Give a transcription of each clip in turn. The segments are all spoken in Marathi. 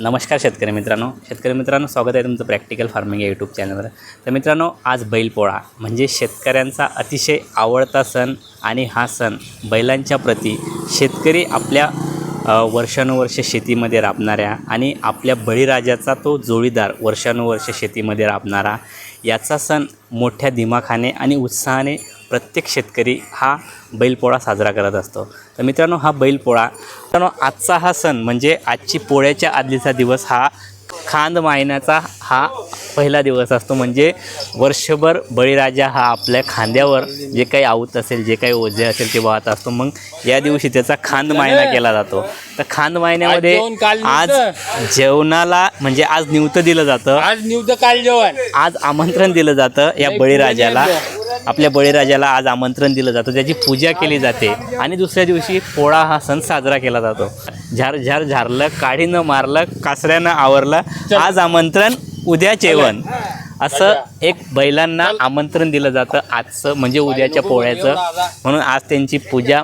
नमस्कार शेतकरी मित्रांनो. शेतकरी मित्रांनो स्वागत आहे तुमचं प्रॅक्टिकल फार्मिंग या यूट्यूब चॅनलवर तर मित्रांनो आज बैलपोळा म्हणजे शेतकऱ्यांचा अतिशय आवडता सण आणि हा सण बैलांच्या प्रती शेतकरी आपल्या वर्षानुवर्ष शेतीमध्ये राबणाऱ्या आणि आपल्या बळीराजाचा तो जोडीदार वर्षानुवर्ष शेतीमध्ये राबणारा याचा सण मोठ्या दिमाखाने आणि उत्साहाने प्रत्येक शेतकरी हा बैलपोळा साजरा करत असतो. तर मित्रांनो हा बैलपोळा मित्रांनो आजचा हा सण म्हणजे आजची पोळ्याच्या आदलीचा दिवस हा खांद मायनाचा हा पहिला दिवस असतो. म्हणजे वर्षभर बळीराजा हा आपल्या खांद्यावर जे काही आवत असेल जे काही ओझे असेल ते वाहत असतो. मग या दिवशी त्याचा खांद मायना केला जातो. तर खांद मायन्यामध्ये आज. जेवणाला म्हणजे आज निवत दिलं जातं. आज निवतं काल जेवण. आज आमंत्रण दिलं जातं या बळीराजाला. आपल्या बळीराजाला आज आमंत्रण दिलं जातं त्याची पूजा केली जाते. आणि दुसऱ्या दिवशी पोळा हा सण साजरा केला जातो. झार झार झारलं काडीनं मारलं कासऱ्यानं आवरलं आज आमंत्रण उद्या जेवण. असं एक बैलांना आमंत्रण दिलं जातं आजचं म्हणजे उद्याच्या पोळ्याचं. म्हणून आज त्यांची पूजा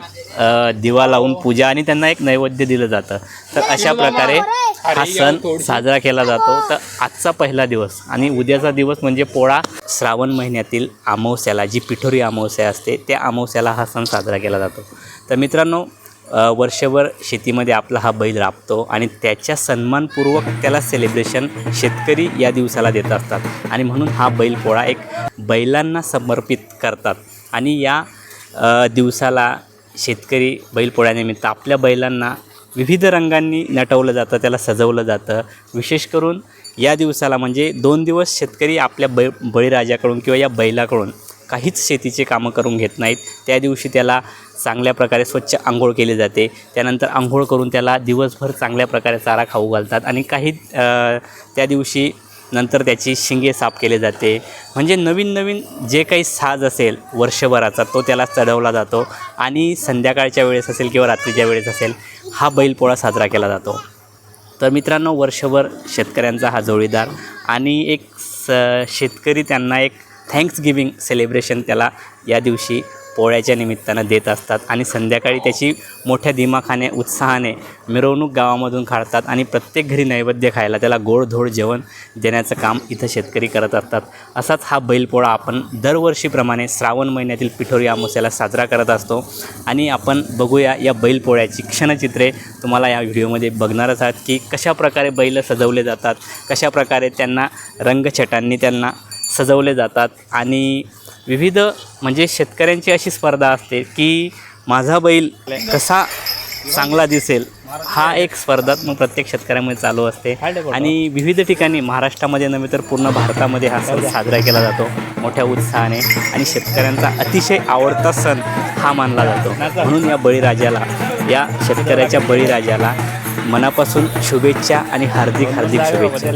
दिवा लावून पूजा आणि त्यांना एक नैवेद्य दिलं जातं. तर अशा प्रकारे हा सण साजरा केला जातो. तर आजचा पहिला दिवस आणि उद्याचा दिवस म्हणजे पोळा. श्रावण महिन्यातील अमावस्याला जी पिठोरी अमावस्या असते त्या अमावस्याला हा सण साजरा केला जातो. तर मित्रांनो वर्षभर शेतीमध्ये आपला हा बैल राबतो आणि त्याच्या सन्मानपूर्वक त्याला सेलिब्रेशन शेतकरी या दिवसाला देत असतात. आणि म्हणून हा बैल पोळा एक बैलांना समर्पित करतात. आणि या दिवसाला शेतकरी बैलपोळ्यानिमित्त आपल्या बैलांना विविध रंगांनी नटवलं जातं त्याला सजवलं जातं. विशेष करून या दिवसाला म्हणजे दोन दिवस शेतकरी आपल्या बै बळीराजाकडून किंवा या बैलाकडून काहीच शेतीचे कामं करून घेत नाहीत. त्या दिवशी त्याला चांगल्या प्रकारे स्वच्छ आंघोळ केली जाते. त्यानंतर आंघोळ करून त्याला दिवसभर चांगल्या प्रकारे चारा खाऊ घालतात आणि काही त्या दिवशी नंतर त्याची शिंगे साफ केले जाते. म्हणजे नवीन नवीन जे काही साज असेल वर्षभराचा तो त्याला चढवला जातो. आणि संध्याकाळच्या वेळेस असेल किंवा रात्रीच्या वेळेस असेल हा बैलपोळा साजरा केला जातो. तर मित्रांनो वर्षभर शेतकऱ्यांचा हा जोडीदार आणि एक स शेतकरी त्यांना एक थँक्स गिविंग सेलिब्रेशन त्याला या दिवशी पोळ्याच्या निमित्तानं देत असतात आणि संध्याकाळी त्याची मोठ्या दिमाखाने उत्साहाने मिरवणूक गावामधून काढतात आणि प्रत्येक घरी नैवेद्य खायला त्याला गोडधोड जेवण देण्याचं काम इथं शेतकरी करत असतात. असाच हा बैलपोळा आपण दरवर्षीप्रमाणे श्रावण महिन्यातील पिठोरी अमावस्याला साजरा करत असतो. आणि आपण बघूया या बैलपोळ्याची क्षणचित्रे तुम्हाला या व्हिडिओमध्ये बघणारच आहात की कशाप्रकारे बैल सजवले जातात कशाप्रकारे त्यांना रंगछटांनी त्यांना सजवले जातात आणि विविध म्हणजे शेतकऱ्यांची अशी स्पर्धा असते की माझा बैल कसा चांगला दिसेल हा एक स्पर्धात्मक प्रत्येक शेतकऱ्यामध्ये चालू असते. आणि विविध ठिकाणी महाराष्ट्रामध्ये नव्हे तर पूर्ण भारतामध्ये हा सण साजरा केला जातो मोठ्या उत्साहाने. आणि शेतकऱ्यांचा अतिशय आवडता सण हा मानला जातो. म्हणून या बळीराजाला या शेतकऱ्याच्या बळीराजाला मनापासून शुभेच्छा आणि हार्दिक हार्दिक शुभेच्छा.